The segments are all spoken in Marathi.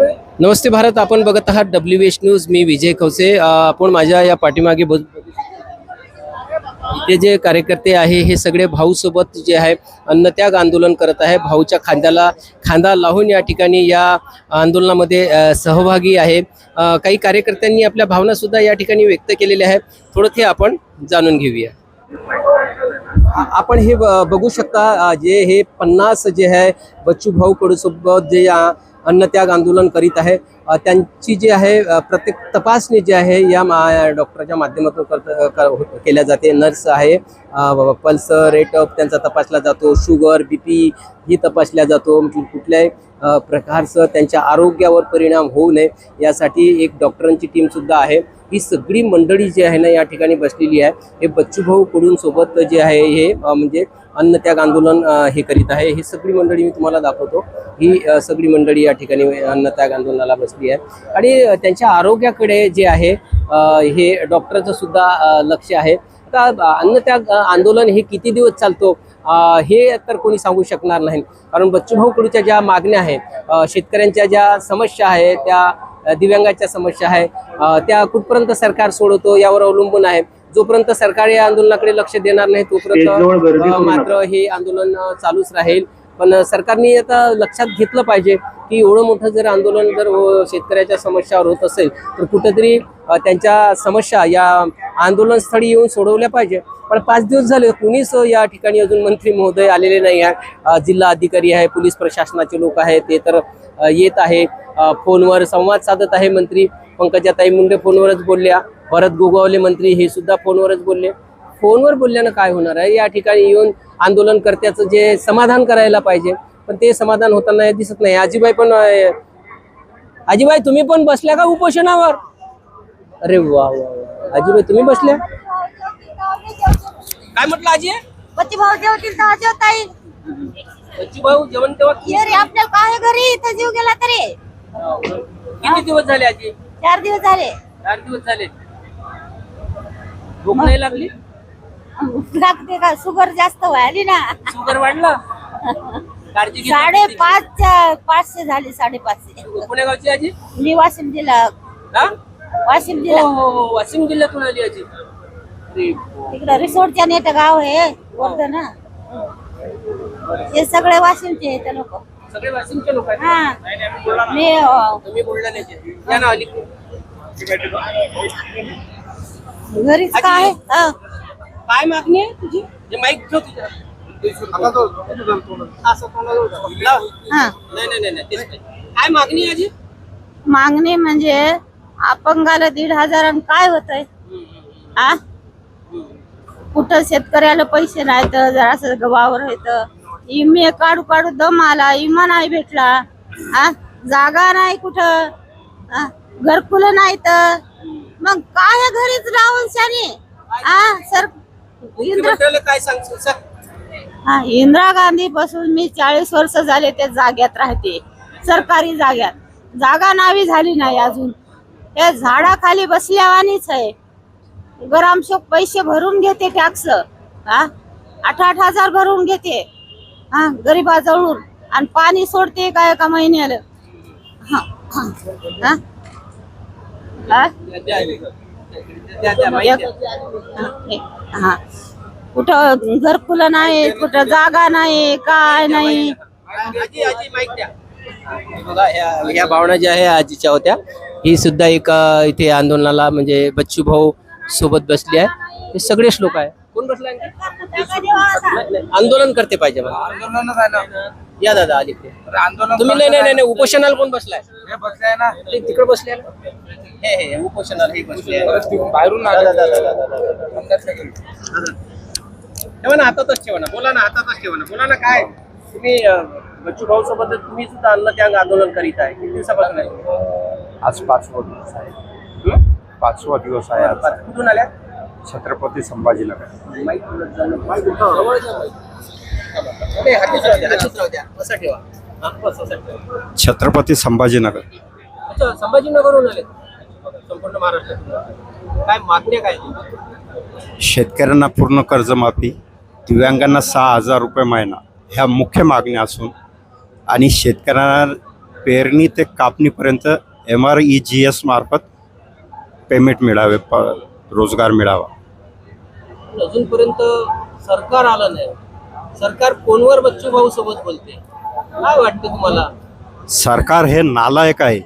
नमस्ते भारत आपण बघत आहात डब्ल्यू एच न्यूज मी विजय खवसे. आपण माझ्या या पाठीमागे बघ. इथे जे कार्यकर्ते आहे हे सगळे भाऊसोबत जे आहे अन्नत्याग आंदोलन करत आहे. भाऊच्या खांद्याला खांदा लावून या ठिकाणी या आंदोलनामध्ये सहभागी आहे. काही कार्यकर्त्यांनी आपल्या भावना सुद्धा या ठिकाणी व्यक्त केलेल्या आहेत. थोडं ते आपण जाणून घेऊया. आपण हे ब- बघू शकता जे हे पन्नास जे आहे बच्चू भाऊ कडूसोबत जे या अन्नत्याग आंदोलन करीत आहे. त्यांची जी आहे प्रत्येक तपासणी जी आहे या मा डॉक्टरच्या माध्यमातून करत केल्या जाते. नर्स आहे पल्स रेट ऑफ त्यांचा तपासला जातो. शुगर बी पी ही तपासल्या जातो. म्हणजे कुठल्याही प्रकारचं त्यांच्या आरोग्यावर परिणाम होऊ नये. यासाठी एक डॉक्टरांची टीमसुद्धा आहे. ही सगळी मंडळी जी आहे ना या ठिकाणी बसलेली आहे. हे बच्चूभाऊ कडून सोबत जे आहे हे म्हणजे अन्नत्याग आंदोलन हे करीत आहे. ही सगळी मंडळी मी तुम्हाला दाखवतो. ही सगळी मंडळी या ठिकाणी अन्नत्याग आंदोलनाला बसली आहे. आणि त्यांच्या आरोग्याकडे जे आहे हे डॉक्टरचं सुद्धा लक्ष आहे. आता अन्नत्याग आंदोलन हे किती दिवस चालतो? हे तर कोणी सांगू शकणार नाही. कारण बच्चूभाऊ कडूच्या ज्या मागण्या आहेत शेतकऱ्यांच्या ज्या समस्या आहेत त्या दिव्यांगाच्या समस्या आहे. त्या कुठपर्यंत सरकार सोडवतो यावर अवलंबून आहे. जोपर्यंत सरकार या आंदोलनाकडे लक्ष देणार नाही तोपर्यंत मात्र हे आंदोलन चालूच राहील. पण सरकारने आता लक्षात घेतलं पाहिजे की एवढं मोठं जर आंदोलन जर शेतकऱ्याच्या समस्यावर होत असेल तर कुठेतरी त्यांच्या समस्या या आंदोलनस्थळी येऊन सोडवल्या पाहिजे. पण पाच दिवस झाले कुणीच या ठिकाणी अजून मंत्री महोदय आलेले नाही आहे. जिल्हा अधिकारी आहे पोलीस प्रशासनाचे लोक आहेत ते तर येत आहे. फोनवर संवाद साधत आहे मंत्री पंकजाताई मुंडे फोनवरच बोलल्या भरत गोगावले मंत्री हे सुद्धा फोनवरच बोलले. फोनवर बोलल्यानं काय होणार आहे? या ठिकाणी येऊन आंदोलनकर्त्याचं जे समाधान करायला पाहिजे पण ते समाधान होताना दिसत नाही. आजीबाई पण आजीबाई तुम्ही पण बसल्या का उपोषणावर? अरे वा वा आजीबाई तुम्ही बसल्या? काय म्हटलं आजी? पती भाऊ जेवतील तेव्हा जेवताई बच्चू भाऊ जेवण तेव्हा आपल्याला काय घरी? इथं जीव गेला तरी. किती दिवस झाले आजी? चार दिवस झाले. चार दिवस झाले. भूक नाही लागली? लागते का? शुगर जास्त व्हायली ना. शुगर वाढला? काळजी साडेपाचच्या पाचशे झाली साडेपाचशे पुणे गावची आजी? मी वाशिम जिल्हा. हा? वाशिम हो जिल्हा. हो हो वाशिम जिल्ह्यातून आली आजी. अरे. तिकडं रिसोर्टच्या नेट गाव आहे वर्ध ना. हे सगळे वाशिमचे आहेत ते लोक. सगळे वाशिमचे लोक आहेत. हा. नाही, नाही, आम्ही बुलढाणा. मी अं, तुम्ही बुलढाण्याचे या ना अलीकडे घरीच काय? हं. काय मागणी आहे तुझी? जे माईक ठेव तुझ्या असं कोणाला लाव. हा. नाही नाही नाही, नाही तेच नाही. काय मागणी आहे आजी? मागणी म्हणजे अपंगाला दीड हजार आणि काय होतंय? आ? कुठं शेतकऱ्याला पैसे नाही तर जरासं गव्हावर येत इमे काढू काढू दम आला इमा नाही भेटला. आ? जागा नाही कुठं? घरकुल नाही तर? मग काय घरीच राहून शाने? आ? सर इंद्र काय सांगशील हा इंदिरा गांधी पासून मी चाळीस वर्ष झाले त्या जाग्यात राहते सरकारी जाग्यात. जागा नावी झाली नाही अजून. त्या झाडाखाली बसल्यावानीच आहे. गरामशोक पैसे भरून घेते टॅक्स. हा आठ आठ हजार भरून घेते. हा गरीबाजवळून आणि पाणी सोडते काय एका महिन्याला. हा हा हा. हा? कुठं घरकुल नाही कुठं जागा नाही काय नाही. या बघा ह्या ह्या भावना ज्या आहे आजीच्या होत्या ही सुद्धा एक इथे आंदोलनाला म्हणजे बच्चू भाऊ सोबत बसली आहे. हे सगळेच लोक आहे कोण बसला आंदोलन करते पाहिजे मला. आंदोलनच आहे ना. या दादा तर आंदोलन तुम्ही नाही नाही नाही नाही, उपोषणाला कोण बसलाय? हे बसले ना. तिकडे बसले हे हे उपोषणाला हे बसले. बाहेरून. ठेवा ना हातातच ठेवा ना. बोला ना हातातच ठेवा ना. बोला ना काय? तुम्ही बच्चू भाऊ सोबत तुम्ही सुद्धा अन्न त्याग आंदोलन करीत आहे. किती दिवसापासून आज पाचवा दिवस आहे? पाचवा दिवस आहे आज. कुठून आल्या? छत्रपती संभाजीनगर. छत्रपती संभाजीनगर. अच्छा संभाजीनगरहून आले. संपूर्ण महाराष्ट्रातून. काय मागण्या काय? शेतकऱ्यांना पूर्ण कर्जमाफी दिव्यांगांना सहा हजार रुपये महिना ह्या मुख्य मागण्या असून आणि शेतकऱ्यांना पेरणी ते कापणीपर्यंत M R E G S मार्फत पेमेंट मिळावे. प रोजगार मिळावा. अजूनपर्यंत सरकार आलं नाही. सरकार फोनवर बच्चू भाऊ सोबत बोलते. काय वाटतं तुम्हाला? सरकार हे नालायक आहे.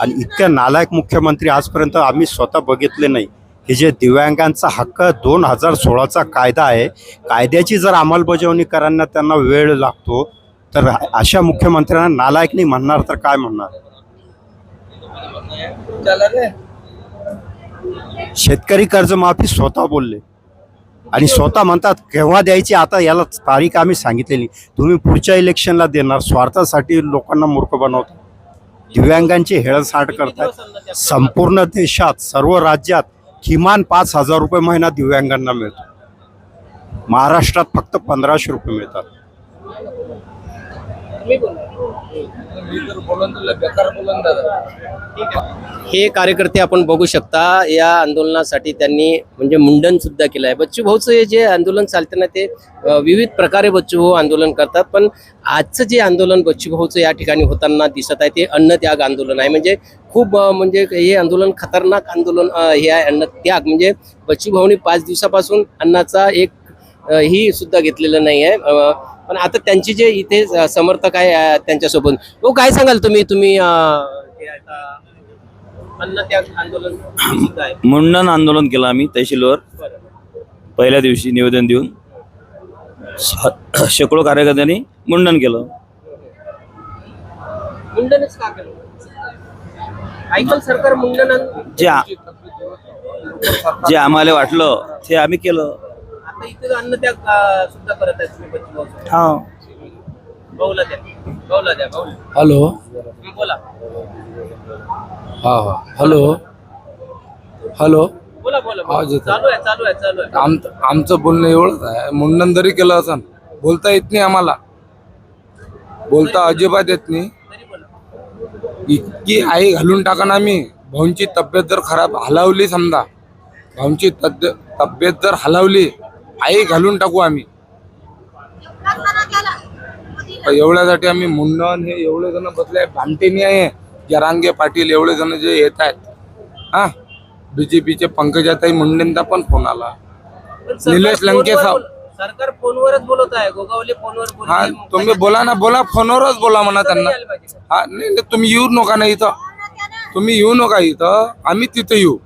आणि इतक्या नालायक मुख्यमंत्री आजपर्यंत आम्ही स्वतः बघितले नाही. हे जे दिव्यांगांचा हक्क दोन हजार सोळाचा कायदा आहे कायद्याची जर अंमलबजावणी करायला त्यांना वेळ लागतो तर अशा मुख्यमंत्र्यांना नालायक नाही म्हणणार तर काय म्हणणार? शेतकरी कर्जमाफी स्वतः बोलले. आणि स्वतः म्हणतात केव्हा द्यायची आता याला तारीख आम्ही सांगितलेली. तुम्ही पुढच्या इलेक्शनला देणार स्वार्थासाठी लोकांना मूर्ख बनवतात दिव्यांगांची हेळसाट करतात संपूर्ण देशात सर्व राज्यात किमान पाच हजार रुपये महिना दिव्यांगांना मिळतो. महाराष्ट्रात फक्त पंधराशे रुपये मिळतात. हे कार्यकर्ते आपण बघू शकता या आंदोलनासाठी त्यांनी म्हणजे मुंडन सुद्धा केलं आहे बच्चू भाऊचं हे जे आंदोलन चालतं ना ते विविध प्रकारे बच्चू भाऊ आंदोलन करतात पण आजचं जे आंदोलन बच्चू भाऊचं या ठिकाणी होताना दिसत आहे ते अन्नत्याग आंदोलन आहे. म्हणजे खूप म्हणजे हे आंदोलन खतरनाक आंदोलन हे आहे अन्नत्याग. म्हणजे बच्चू भाऊनी पाच दिवसापासून अन्नाचा एक ही सुद्धा घेतलेलं नाही आहे. पण आता त्यांची जे इथे समर्थक आहे त्यांच्यासोबत. हो काय सांगाल तुम्ही? तुम्ही आंदोलन मुंडन आंदोलन केलं आम्ही तहसीलवर. पहिल्या दिवशी निवेदन देऊन शेकडो कार्यकर्त्यांनी मुंडन केलं. मुंडनच का केलं? ऐकल सरकार मुंडन जे आम्हाला वाटलं ते आम्ही केलं. आता इथे अन्नत्याग अ, सुद्धा करत आहे तुम्ही बच्चू भाऊ हा. भाऊला द्या. भाऊला द्या भाऊ. हॅलो. बोला. हा हा. हॅलो. हॅलो. बोला बोला आवाज बोला. येतो. चालू आहे चालू आहे चालू आहे. आम आमचं बोलणं एवढंच आहे. मुंडन जरी केलं असं बोलता येत नाही आम्हाला. बोलता अजिबात येत नाही. तरी बोला. इतकी आई घालून टाका ना आम्ही भाऊंची तब्येत जर खराब हलावली समजा. भाऊंची तब्येत तब्येत जर हलावली आई घालून टाकू आम्ही. एवढ्यासाठी आम्ही मुंडन हे एवढे जण बसले भामटेनी आहे. जरांगे पाटील एवढे जण जे येत आहेत. हा? बीजेपीचे पंकजाताई मुंडेंचा पण फोन आला. निलेश लंके साहेब. सरकार फोनवरच बोलत आहे. गोगावले फोनवर हा. तुम्ही बोला ना बोला फोनवरच बोला म्हणा त्यांना. हा नाही नाही, तुम्ही येऊ नका ना इथं. तुम्ही येऊ नका इथं. आम्ही तिथं येऊ.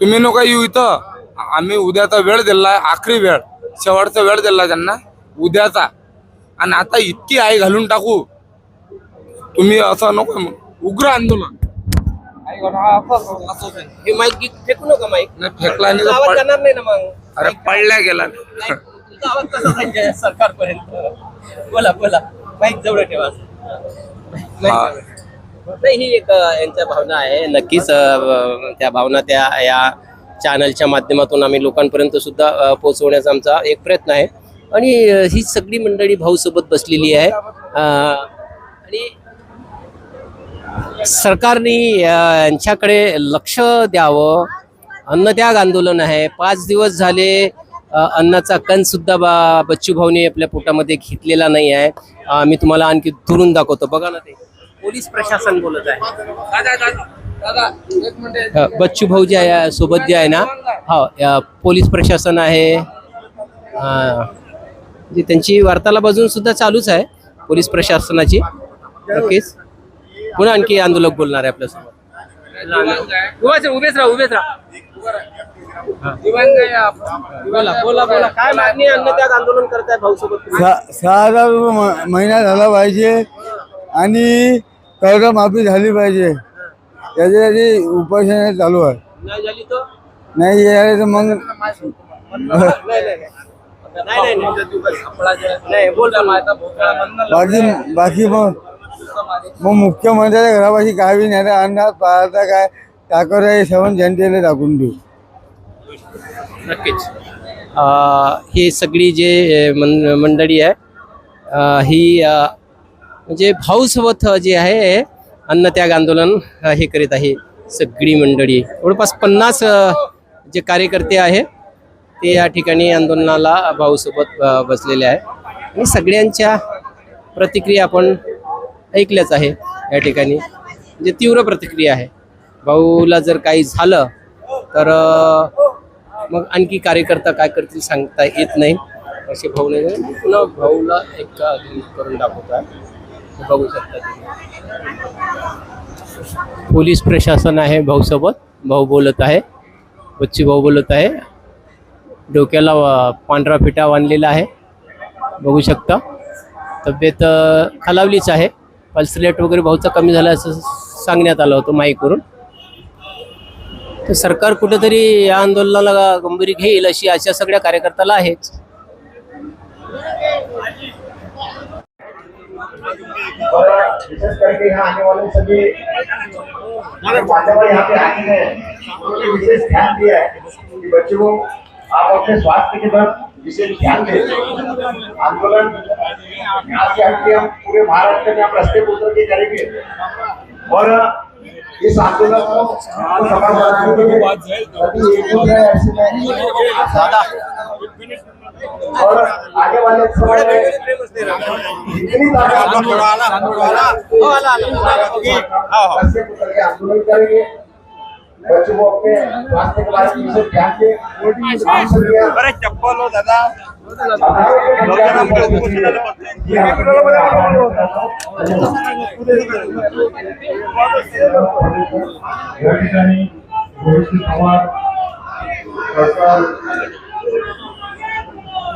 तुम्ही नका येऊ इथं. आम्ही उद्याचा वेळ दिला आखरी वेळ. शेवटचा वेळ दिला त्यांना. उद्याचा. आणि आता इतकी आई घालून टाकू. तुम्ही असं नको उग्र आंदोलन. हा, नाही. हे माईक गी- फेकू नका माईक. नाही फेकला तुमचा तर आवाज पड- जाणार नाही ना मग. अरे पडल्या गेला नाही, तुमचा आवाज कसा जायचा सरकारपर्यंत. बोला बोला. माईक जवळ ठेवा. हा. नाही ही एक अ, यांच्या भावना आहे. नक्कीच अ, त्या भावना त्या या चॅनलच्या माध्यमातून आम्ही लोकांपर्यंत सुद्धा पोहोचवण्याचा आमचा एक प्रयत्न आहे. आणि ही सगळी मंडळी भाऊ सोबत बसलेली आहे. आणि सरकारने यांच्याकडे लक्ष द्यावं. अन्नत्याग आंदोलन आहे. पाच दिवस झाले अन्नाचा कण सुद्धा बा बच्चू भाऊने आपल्या पोटामध्ये घेतलेला नाही आहे. मी तुम्हाला आणखी दुरून दाखवतो. बघा ना ते. पोलीस प्रशासन बोलत आहे. दादा बच्चू भाऊ जे आहे सोबत जे आहे ना हो पोलीस प्रशासन आहे. जे त्यांची वार्तालाप अजून सुद्धा चालूच आहे पोलीस प्रशासनाची. नक्कीच. पुन्हा आणखी आंदोलक बोलणार आहे आपल्यासमोर उभेच राहा उभेच राहा उभेच राहा. दिवाण काय आपण बोला बोला बोला. काय मागणी आहे? अन्नत्याग आंदोलन करताय भाऊ सोबत सहा सहा हजार महिना झाला पाहिजे आणि कर्जमाफी झाली पाहिजे. याच्यासाठी उपोषण चालू आहे. नाही झाली तर? नाही झाले तर मग नाही नाही नाही. नाही नाही बोल बाकी बाकी मग मग मुख्यमंत्र्याच्या घरापाशी काय बी नाही अंदाज पाहता काय? टाकर आहे सवन जनतेला टाकून देऊ. नक्कीच. अ, ही सगळी जे अ, मंडळी आहे अ, ही अ, म्हणजे भाऊसोबत जे आहे अन्नत्याग आंदोलन हे करीत आहे सगळी मंडळी. जवळपास पन्नास जे कार्यकर्ते आहे ते या ठिकाणी आंदोलनाला भाऊसोबत बसलेले आहे. आणि सगळ्यांच्या प्रतिक्रिया आपण ऐकल्याच आहे या ठिकाणी. म्हणजे तीव्र प्रतिक्रिया आहे. भाऊला जर काही झालं तर मग आणखी कार्यकर्ता काय करतील सांगता येत नाही. असे भाऊ नाही. पुन्हा भाऊला एक करून दाखवत आहे बघू शकता पोलीस प्रशासन आहे भाऊसोबत. भाऊ बोलत आहे. बच्ची भाऊ बोलत आहे. डोक्याला पांढरा फिटा बांधलेला आहे. बघू शकता. तब्येत खालावलीच आहे. पल्स रेट वगैरे भाऊचा कमी झाला असं सांगण्यात आलं होतं माईकवरून. तर सरकार कुठेतरी या आंदोलनाला गंभीर घेईल अशी आशा सगळ्या कार्यकर्त्याला आहेच. विशेष करके यहाँ आने वाले सभी मान्यवर यहाँ पे आए हैं। उन्होंने विशेष ध्यान दिया है कि बच्चों को आप अपने स्वास्थ्य की तरफ़ विशेष ध्यान दें। आंदोलन, यहाँ से हटके हम पूरे महाराष्ट्र में हम रास्ते पे उतर के करेंगे। और, इस आंदोलन को सफल के लिए सभी एकजुट ऐसे में और आगे वाले समय जितनी ताकत रास्ते पे उतर के आंदोलन करेंगे। बच्चों को अपने स्वास्थ्य के बारे में ध्यान दें अरे चप्पल हो दादा। या ठिकाणी भविष्य संवाद सरकार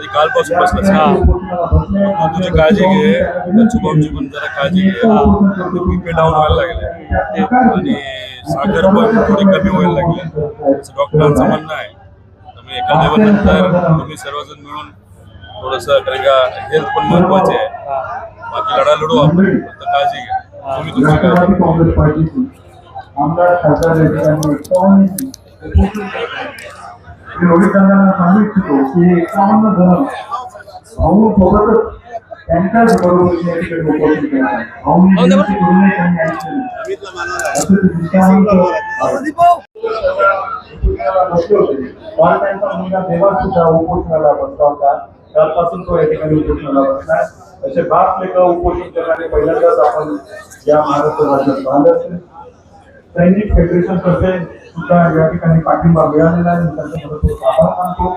आधी काळे ते कालपासून बसलाच तुझी काळजी घे. शुभमची पण जरा काळजी घे. बीपी डाऊन व्हायला लागले. आणि साखर पण थोडी कमी व्हायला लागली. असं डॉक्टरांचं म्हणणं आहे. तर मी एका लेवलनंतर तुम्ही सर्वजण मिळून थोडंसं कारण का हेल्थ पण महत्वाची आहे. बाकी लढा लढू आपण. फक्त काळजी घ्या. तुम्ही तुमची काळजी आमदार खासदार सांगू इच्छितो की एकावन्न जण भाऊ सोबतच त्यांच्याच बरोबर उपस्थित मुलगा देवा सुद्धा उपोषणाला बसला होता. कालपासून तो या ठिकाणी उपोषणाला बसला. असे बाप लेखा उपोषण करणारे पहिल्यांदाच आपण या महाराष्ट्र राज्यात पाहिलं असेल. सैनिक फेडरेशन तर्फे सुद्धा या ठिकाणी पाठिंबा मिळालेला आहे. मी त्यांचा मनपूर्वक आभार मानतो.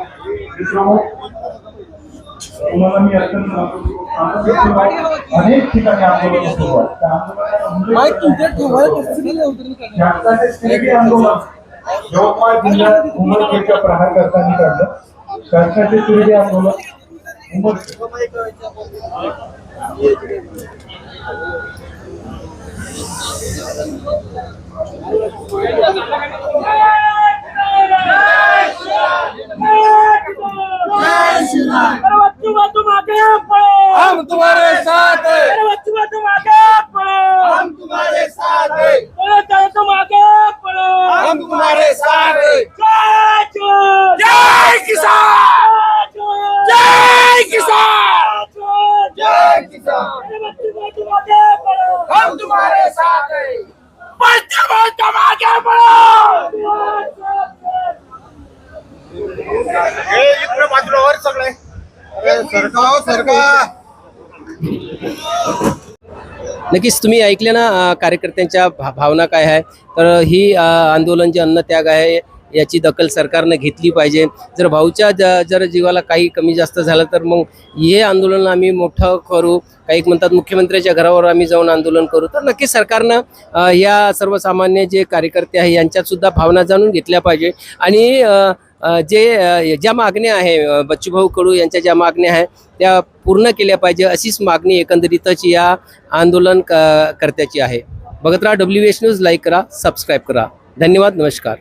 मित्रांनो, तुम्हाला मी अत्यंत अनेक ठिकाणी आंदोलन सुरू आहे आंदोलन यवतमाळ जिल्ह्यात उमरखेडच्या प्रहार करताना काढलं. शासनाचे शिर्डी आंदोलन उमरखेड हम तुम्हारे साथ हैं। हम तुम्हारे साथ हैं। हम तुम्हारे साथ हैं। जय किसान। जय किसान। जय किसान। हम तुम्हारे साथ हैं। बच्चे नक्कीच तुम्ही ऐकले ना कार्यकर्त्यांच्या भा भावना काय आहे? तर ही आंदोलन जे अन्नत्याग आहे याची दखल सरकारनं घेतली पाहिजे. जर भाऊच्या ज जर जीवाला काही कमी जास्त झालं तर मग हे आंदोलन आम्ही मोठं करू. काही म्हणतात मुख्यमंत्र्याच्या घरावर आम्ही जाऊन आंदोलन करू. तर नक्कीच सरकारनं या सर्वसामान्य जे कार्यकर्ते आहे यांच्यातसुद्धा भावना जाणून घेतल्या पाहिजे. आणि जे ज्या मागण्या आहे बच्चूभाऊ कडू यांच्या ज्या मागण्या आहे त्या पूर्ण केल्या पाहिजे अशीच मागणी एकंदरीतच या आंदोलन क करत्याची आहे. बघत राहा डब्ल्यू एच न्यूज लाईक करा सबस्क्राईब करा. धन्यवाद नमस्कार.